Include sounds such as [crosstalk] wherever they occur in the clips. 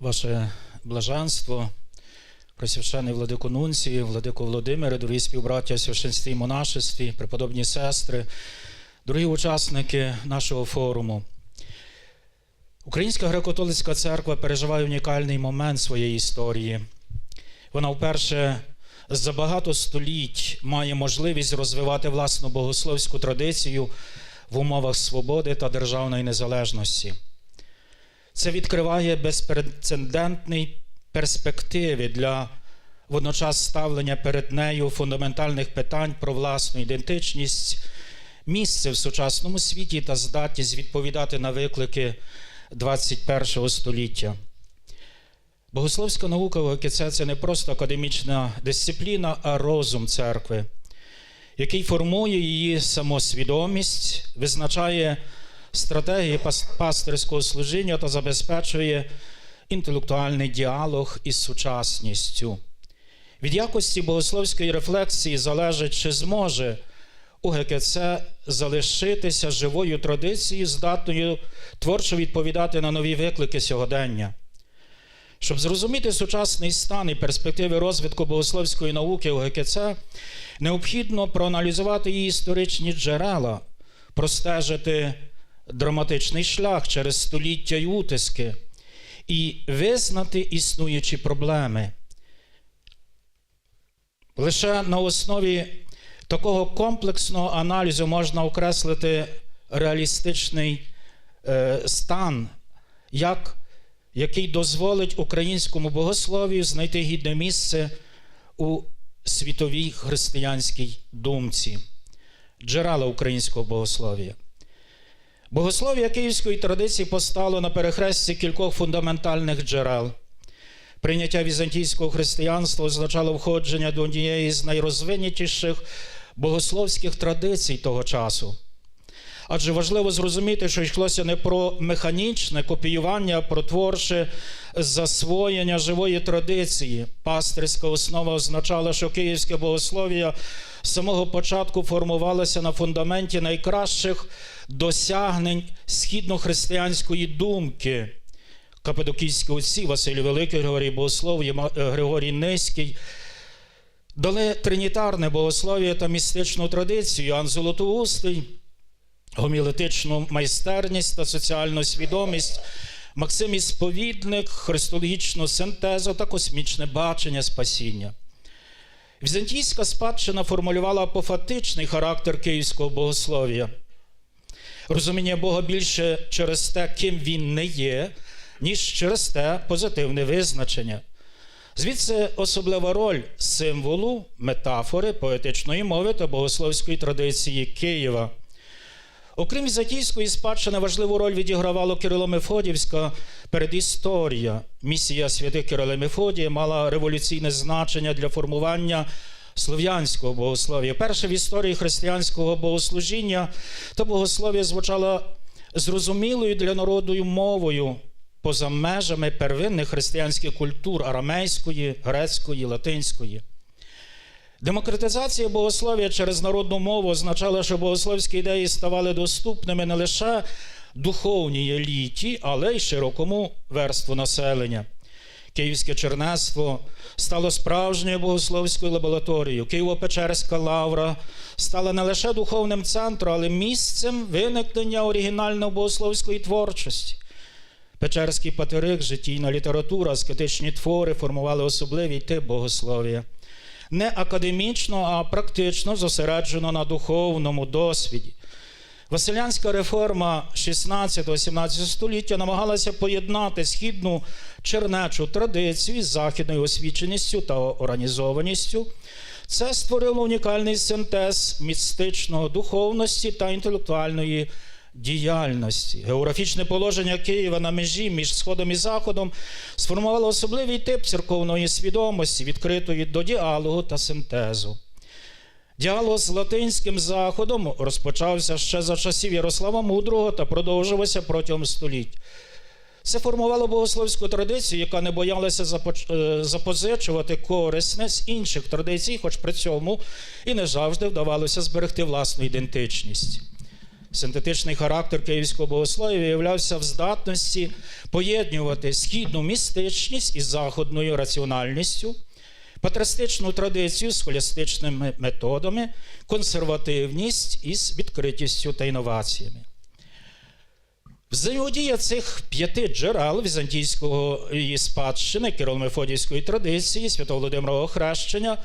ваше блаженство, просвящений владико Нунції, владико Володимире, дорогі співбраття священстві і монашестві, преподобні сестри, дорогі учасники нашого форуму. Українська греко-католицька церква переживає унікальний момент своєї історії. Вона вперше за багато століть має можливість розвивати власну богословську традицію в умовах свободи та державної незалежності. Це відкриває безпрецедентні перспективи для водночас ставлення перед нею фундаментальних питань про власну ідентичність, місце в сучасному світі та здатність відповідати на виклики 21 століття. Богословська наука в ОКЦ – це не просто академічна дисципліна, а розум церкви, який формує її самосвідомість, визначає стратегії пас- пастирського служіння та забезпечує інтелектуальний діалог із сучасністю. Від якості богословської рефлексії залежить, чи зможе УГКЦ залишитися живою традицією, здатною творчо відповідати на нові виклики сьогодення. Щоб зрозуміти сучасний стан і перспективи розвитку богословської науки у ГКЦ, необхідно проаналізувати її історичні джерела, простежити драматичний шлях через століття й утиски і визнати існуючі проблеми. Лише на основі такого комплексного аналізу можна окреслити реалістичний е, стан, як який дозволить українському богословію знайти гідне місце у світовій християнській думці, джерела українського богослов'я. Богослов'я київської традиції постало на перехресті кількох фундаментальних джерел. Прийняття візантійського християнства означало входження до однієї з найрозвинятіших богословських традицій того часу. Адже важливо зрозуміти, що йшлося не про механічне копіювання, а про творче засвоєння живої традиції. Пастирська основа означала, що київське богослов'я з самого початку формувалося на фундаменті найкращих досягнень східнохристиянської думки. Кападокійські отці Василь Великий, Григорій Богослов, е, Григорій Низький дали тринітарне богослов'я та містичну традицію. Іоанн Золотоустий гомілетичну майстерність та соціальну свідомість, Максим Ісповідник, христологічну синтезу та космічне бачення спасіння. Візантійська спадщина формулювала апофатичний характер київського богослов'я. Розуміння Бога більше через те, ким він не є, ніж через те позитивне визначення. Звідси особлива роль символу, метафори, поетичної мови та богословської традиції Києва. Окрім візантійської спадщини, важливу роль відігравало Кирило-Мефодівська передісторія. Місія святих Кирила Мефодія мала революційне значення для формування слов'янського богослов'я. Перше в історії християнського богослужіння та богослов'я звучало зрозумілою для народу мовою поза межами первинних християнських культур арамейської, грецької, латинської. Демократизація богослов'я через народну мову означала, що богословські ідеї ставали доступними не лише духовній еліті, але й широкому верству населення. Київське чернецтво стало справжньою богословською лабораторією. Києво-Печерська лавра стала не лише духовним центром, але місцем виникнення оригінальної богословської творчості. Печерський патерик, життійна література, аскетичні твори формували особливий тип богослов'я. Не академічно, а практично зосереджено на духовному досвіді. Василянська реформа 16-17 століття намагалася поєднати східну чернечу традицію з західною освіченістю та організованістю. Це створило унікальний синтез містичного духовності та інтелектуальної діяльності. Географічне положення Києва на межі між Сходом і Заходом сформувало особливий тип церковної свідомості, відкритої до діалогу та синтезу. Діалог з латинським заходом розпочався ще за часів Ярослава Мудрого та продовжувався протягом століть. Це формувало богословську традицію, яка не боялася е, запозичувати корисне з інших традицій, хоч при цьому і не завжди вдавалося зберегти власну ідентичність. Синтетичний характер київського богослов'я виявлявся в здатності поєднувати східну містичність із заходною раціональністю, патристичну традицію з холістичними методами, консервативність із відкритістю та інноваціями. Взаємодія цих п'яти джерел візантійської спадщини, кирило-мефодійської традиції, святого Володимирового хрещення,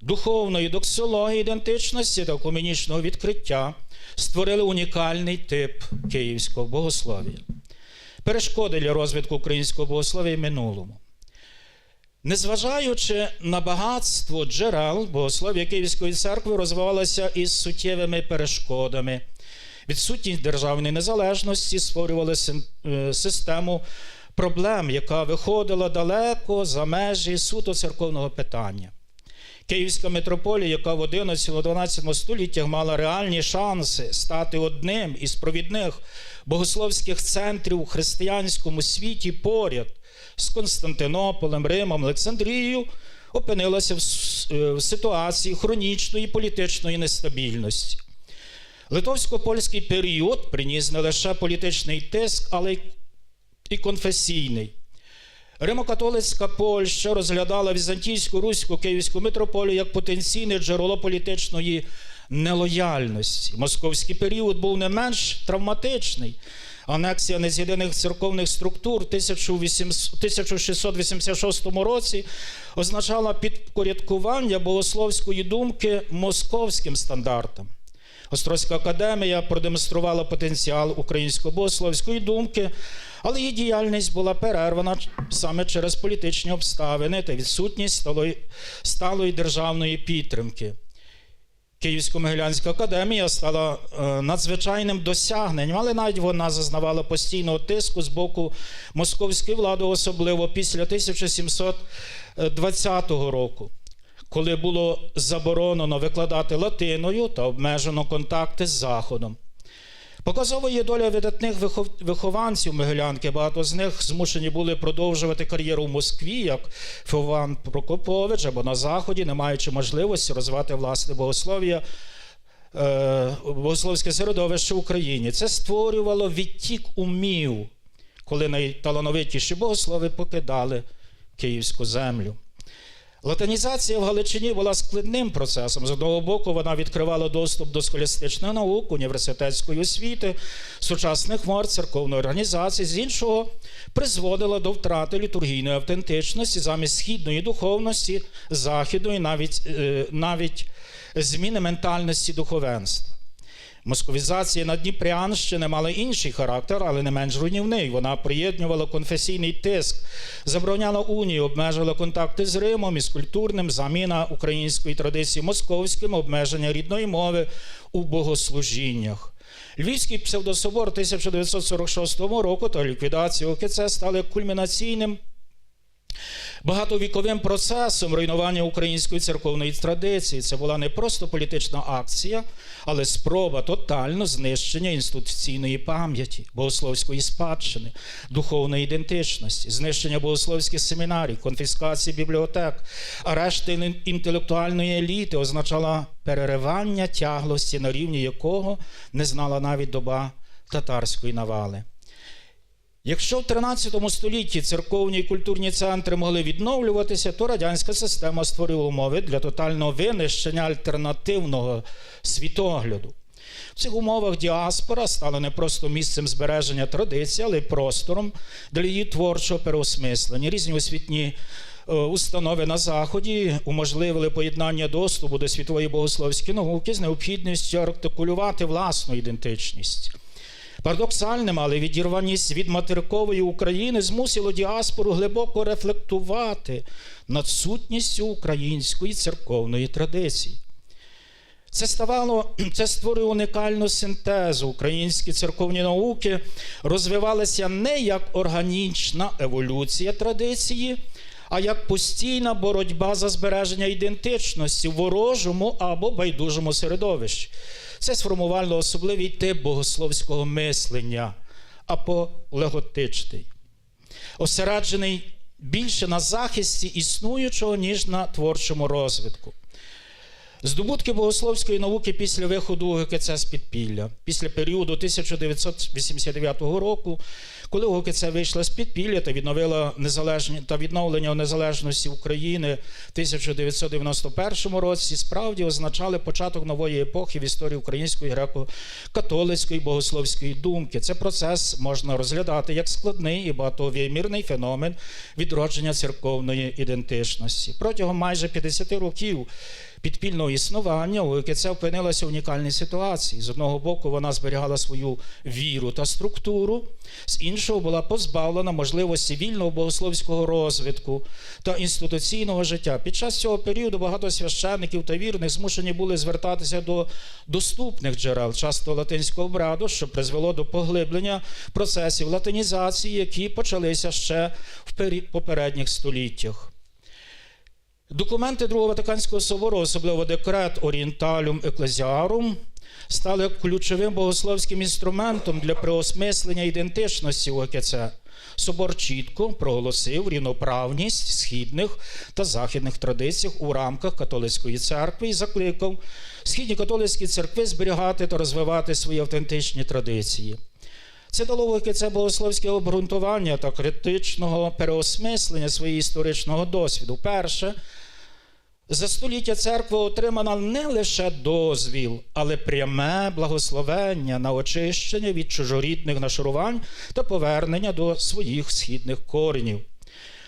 духовної доксології ідентичності та екуменічного відкриття створили унікальний тип київського богослов'я. Перешкоди для розвитку українського богослов'я в минулому. Незважаючи на багатство джерел, богослов'я Київської церкви розвивалося із суттєвими перешкодами. Відсутність державної незалежності створювала е, систему проблем, яка виходила далеко за межі суто церковного питання. Київська митрополія, яка в 11-12 століттях мала реальні шанси стати одним із провідних богословських центрів у християнському світі поряд з Константинополем, Римом, Олександрією, опинилася в е, ситуації хронічної політичної нестабільності. Литовсько-польський період приніс не лише політичний тиск, але й конфесійний. Римокатолицька Польща розглядала візантійську руську київську митрополію як потенційне джерело політичної нелояльності. Московський період був не менш травматичний. Анексія нез'єднаних церковних структур в 1800 1686 році означала підпорядкування богословської думки московським стандартам. Острозька академія продемонструвала потенціал української богословської думки, але її діяльність була перервана саме через політичні обставини та відсутність сталої, державної підтримки. Київсько-Могилянська академія стала е, надзвичайним досягненням, але навіть вона зазнавала постійного тиску з боку московської влади, особливо після 1720 року, коли було заборонено викладати латиною та обмежено контакти з Заходом. Показовою є доля видатних вихов- вихованців Могилянки. Багато з них змушені були продовжувати кар'єру в Москві, як Феован Прокопович або на Заході, не маючи можливості розвивати власне богослов'я, е, богословське середовище в Україні. Це створювало відтік умів, коли найталановитіші богослови покидали київську землю. Латинізація в Галичині була складним процесом. З одного боку, вона відкривала доступ до схолістичних наук, університетської освіти, сучасних мор, церковної організації, з іншого призводила до втрати літургійної автентичності замість східної духовності, західної, навіть, е, навіть зміни ментальності духовенства. Московізація на Дніпрянщини мала інший характер, але не менш руйнівний. Вона приєднувала конфесійний тиск, забороняла унію, обмежувала контакти з Римом із культурним, заміна української традиції московським, обмеження рідної мови у богослужіннях. Львівський псевдособор 1946 року та ліквідація ОКЦ стали кульмінаційним багатовіковим процесом руйнування української церковної традиції. Це була не просто політична акція, але спроба тотально знищення інституційної пам'яті, богословської спадщини, духовної ідентичності, знищення богословських семінарій, конфіскації бібліотек, арешт інтелектуальної еліти означала переривання тяглості, на рівні якого не знала навіть доба татарської навали. Якщо в 13 столітті церковні і культурні центри могли відновлюватися, то радянська система створила умови для тотального винищення альтернативного світогляду. В цих умовах діаспора стала не просто місцем збереження традицій, але й простором для її творчого переосмислення. Різні освітні е, установи на Заході уможливили поєднання доступу до світової богословської науки з необхідністю артикулювати власну ідентичність. Парадоксальним, але відірваність від материкової України змусило діаспору глибоко рефлектувати над сутністю української церковної традиції. Це ставало, [clears throat] це створює унікальну синтезу. Українські церковні науки розвивалися не як органічна еволюція традиції, а як постійна боротьба за збереження ідентичності в ворожому або байдужому середовищі. Це сформувало особливий тип богословського мислення, аполеготичний, осереджений більше на захисті існуючого, ніж на творчому розвитку. Здобутки богословської науки після виходу УГКЦ з підпілля, після періоду 1989 року, коли УГКЦ вийшла з підпілля та відновила незалежні та відновлення незалежності України в 1991 році, справді означали початок нової епохи в історії української греко-католицької богословської думки. Це процес можна розглядати як складний і багатовимірний феномен відродження церковної ідентичності. Протягом майже 50 років підпільного існування у УКЦ опинилася в унікальній ситуації. З одного боку, вона зберігала свою віру та структуру, з іншого була позбавлена можливості вільного богословського розвитку та інституційного життя. Під час цього періоду багато священників та вірних змушені були звертатися до доступних джерел, часто латинського обряду, що призвело до поглиблення процесів латинізації, які почалися ще в попередніх століттях. Документи Другого Ватиканського собору, особливо декрет Орієнталюм Еклезіарум, стали ключовим богословським інструментом для переосмислення ідентичності ОКЦ. Собор чітко проголосив рівноправність східних та західних традицій у рамках католицької церкви і закликав східні католицькі церкви зберігати та розвивати свої автентичні традиції. Це дало ВКЦ богословське обґрунтування та критичного переосмислення своєї історичного досвіду. Перше, за століття церква отримала не лише дозвіл, але пряме благословення на очищення від чужорідних нашарувань та повернення до своїх східних коренів.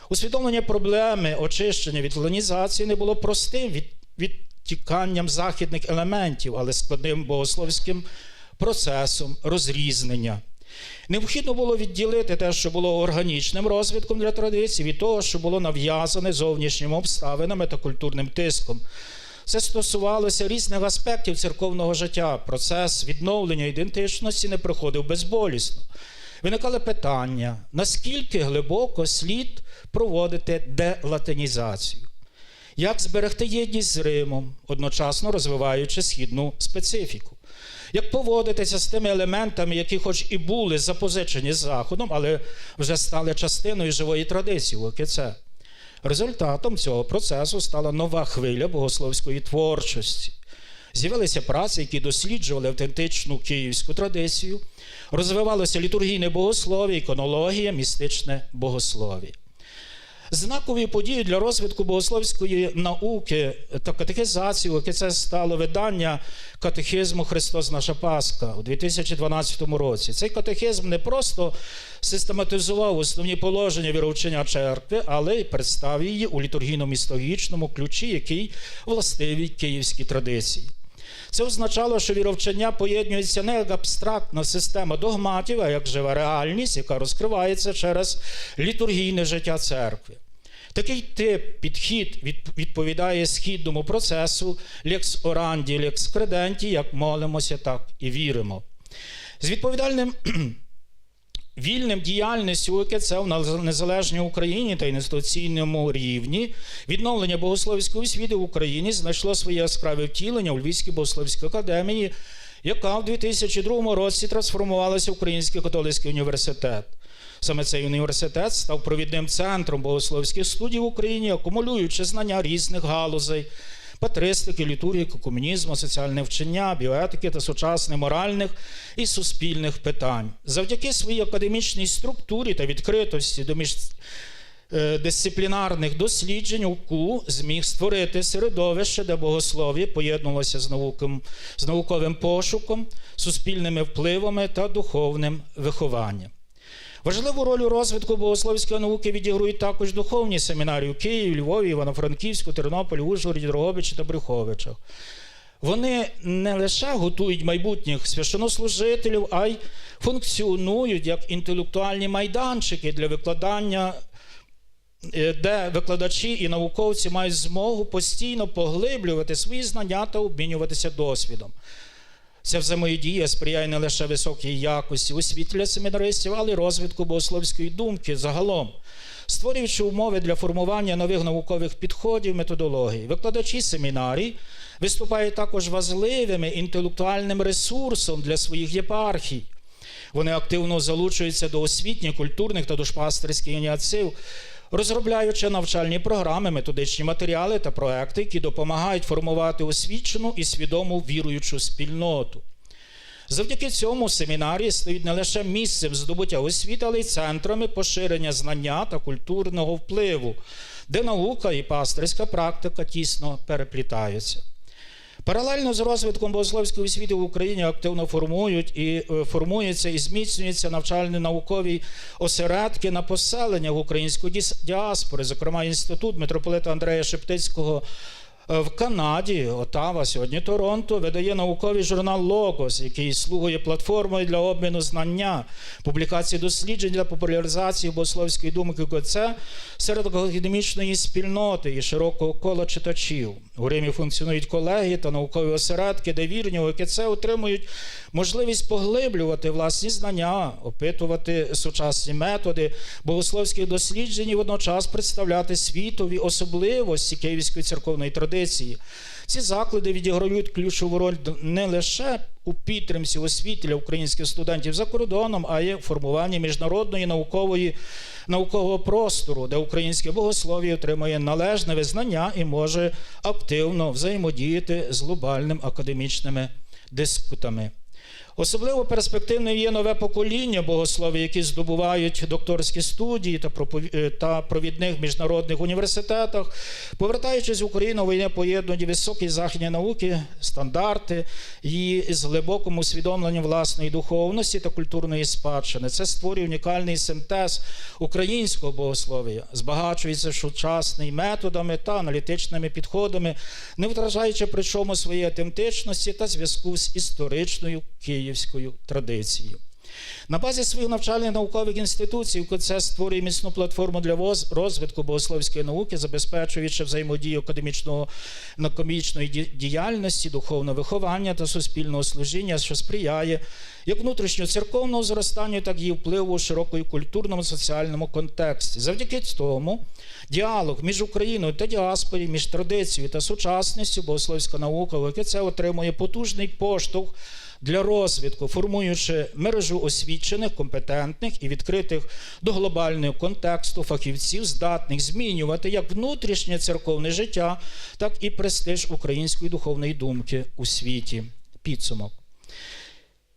Усвідомлення проблеми очищення від колонізації не було простим від, відтіканням західних елементів, але складним богословським процесом розрізнення. Необхідно було відділити те, що було органічним розвитком для традицій, від того, що було нав'язане зовнішніми обставинами та культурним тиском. Це стосувалося різних аспектів церковного життя. Процес відновлення ідентичності не проходив безболісно. Виникали питання, наскільки глибоко слід проводити делатинізацію, як зберегти єдність з Римом, одночасно розвиваючи східну специфіку. Як поводитися з тими елементами, які, хоч і були запозичені з Заходом, але вже стали частиною живої традиції в ОКЦ. Результатом цього процесу стала нова хвиля богословської творчості. З'явилися праці, які досліджували автентичну київську традицію, розвивалося літургійне богослов'я, іконологія, містичне богослов'я. Знаковою подією для розвитку богословської науки та катехізації, яке це стало видання катехизму Христос Наша Пасха у 2012 році. Цей катехизм не просто систематизував основні положення віровчення церкви, але й представив її у літургійно-містологічному ключі, який властивий київській традиції. Це означало, що віровчення поєднується не як абстрактна система догматів, а як жива реальність, яка розкривається через літургійне життя церкви. Такий тип підхід відповідає східному процесу лекс оранді, лекс креденті, як молимося, так і віримо. З відповідальним [clears throat] вільним діяльністю ОКЦ в незалежній Україні та інституційному рівні відновлення богословської освіти в Україні знайшло своє яскраве втілення у Львівській богословській академії, яка в 2002 році трансформувалася в Український католицький університет. Саме цей університет став провідним центром богословських студій в Україні, акумулюючи знання різних галузей патристики, літургії, комунізму, соціальне вчення, біоетики та сучасних моральних і суспільних питань. Завдяки своїй академічній структурі та відкритості до між е, досліджень УКУ зміг створити середовище, де богослов'я поєднувалося з, науком, з науковим пошуком, суспільними впливами та духовним вихованням. Важливу роль у розвитку богословської науки відіграють також духовні семінарії у Києві, Львові, Івано-Франківську, Тернополі, Ужгороді, Дрогобичі та Брюховичах. Вони не лише готують майбутніх священнослужителів, а й функціонують як інтелектуальні майданчики для викладання, е, де викладачі і науковці мають змогу постійно поглиблювати свої знання та обмінюватися досвідом. Ця взаємодія сприяє не лише високій якості освіти семінаристів, але й розвитку богословської думки загалом, створюючи умови для формування нових наукових підходів, методологій. Викладачі семінарій виступають також важливим інтелектуальним ресурсом для своїх єпархій. Вони активно залучуються до освітніх, культурних та душпастерських ініціатив, розробляючи навчальні програми, методичні матеріали та проекти, які допомагають формувати освічену і свідому віруючу спільноту. Завдяки цьому семінарії стають не лише місцем здобуття освіти, але й центрами поширення знання та культурного впливу, де наука і пастирська практика тісно переплітаються. Паралельно з розвитком богословської освіти в Україні активно формують і е, формуються і зміцнюються навчально-наукові осередки на поселеннях української діс- діаспори, зокрема інститут митрополита Андрея Шептицького е, в Канаді, Отава, сьогодні Торонто, видає науковий журнал Логос, який слугує платформою для обміну знання, публікації досліджень для популяризації богословської думки КЦ серед академічної спільноти і широкого кола читачів. У Римі функціонують колегії та наукові осередки, де вірні ОКЦ отримують можливість поглиблювати власні знання, опитувати сучасні методи богословських досліджень і водночас представляти світові особливості Київської церковної традиції. Ці заклади відіграють ключову роль не лише у підтримці освіти для українських студентів за кордоном, а й у формуванні міжнародної наукової наукового простору, де українське богослов'я отримує належне визнання і може активно взаємодіяти з глобальними академічними дискутами. Особливо перспективним є нове покоління богословів, які здобувають докторські студії та е, та провідних міжнародних університетах, повертаючись в Україну, вони поєднують високі західні науки, стандарти і з глибоким усвідомленням власної духовності та культурної спадщини. Це створює унікальний синтез українського богослов'я, збагачується сучасний методами та аналітичними підходами, не втражаючи при чому своєї автентичності та зв'язку з історичною київською традицією. На базі своїх навчальних наукових інституцій УКЦ створює міцну платформу для розвитку богословської науки, забезпечуючи взаємодію академічного накомічної діяльності, духовного виховання та суспільного служіння, що сприяє як внутрішньоцерковному зростанню, так і впливу у широкому культурному соціальному контексті. Завдяки тому діалог між Україною та діаспорі, між традицією та сучасністю богословська наука УКЦ отримує потужний поштовх для розвитку, формуючи мережу освічених, компетентних і відкритих до глобального контексту фахівців, здатних змінювати як внутрішнє церковне життя, так і престиж української духовної думки у світі. Підсумок.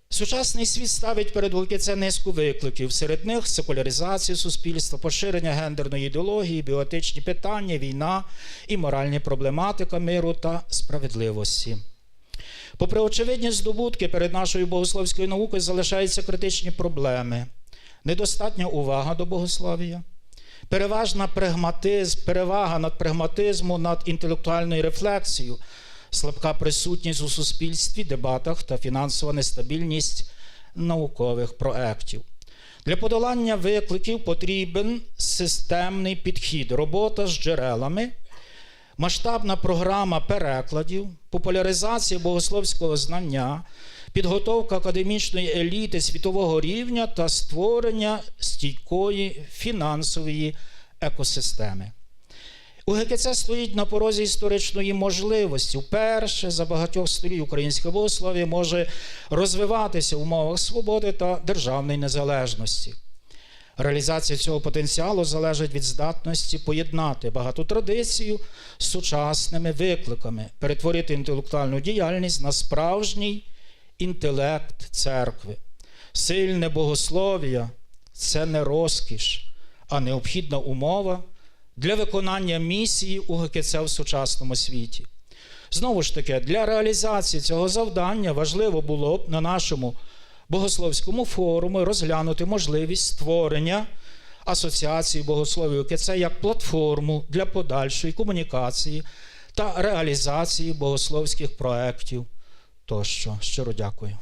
Сучасний світ ставить перед УКЦ низку викликів. Серед них секуляризація суспільства, поширення гендерної ідеології, біотичні питання, війна і моральні проблематика миру та справедливості. Попри очевидні здобутки перед нашою богословською наукою залишаються критичні проблеми, недостатня увага до богослов'я, переважна прагматизм, перевага над прагматизму над інтелектуальною рефлексією, слабка присутність у суспільстві, дебатах та фінансова нестабільність наукових проєктів. Для подолання викликів потрібен системний підхід, робота з джерелами, масштабна програма перекладів, популяризація богословського знання, підготовка академічної еліти світового рівня та створення стійкої фінансової екосистеми. УГКЦ стоїть на порозі історичної можливості. Вперше за багатьох століть українське богослов'я може розвиватися в умовах свободи та державної незалежності. Реалізація цього потенціалу залежить від здатності поєднати багату традицію з сучасними викликами, перетворити інтелектуальну діяльність на справжній інтелект церкви. Сильне богослов'я це не розкіш, а необхідна умова для виконання місії УГКЦ в сучасному світі. Знову ж таки, для реалізації цього завдання важливо було б на нашому богословському форумі розглянути можливість створення асоціації богословів це як платформу для подальшої комунікації та реалізації богословських проєктів тощо. Щиро дякую.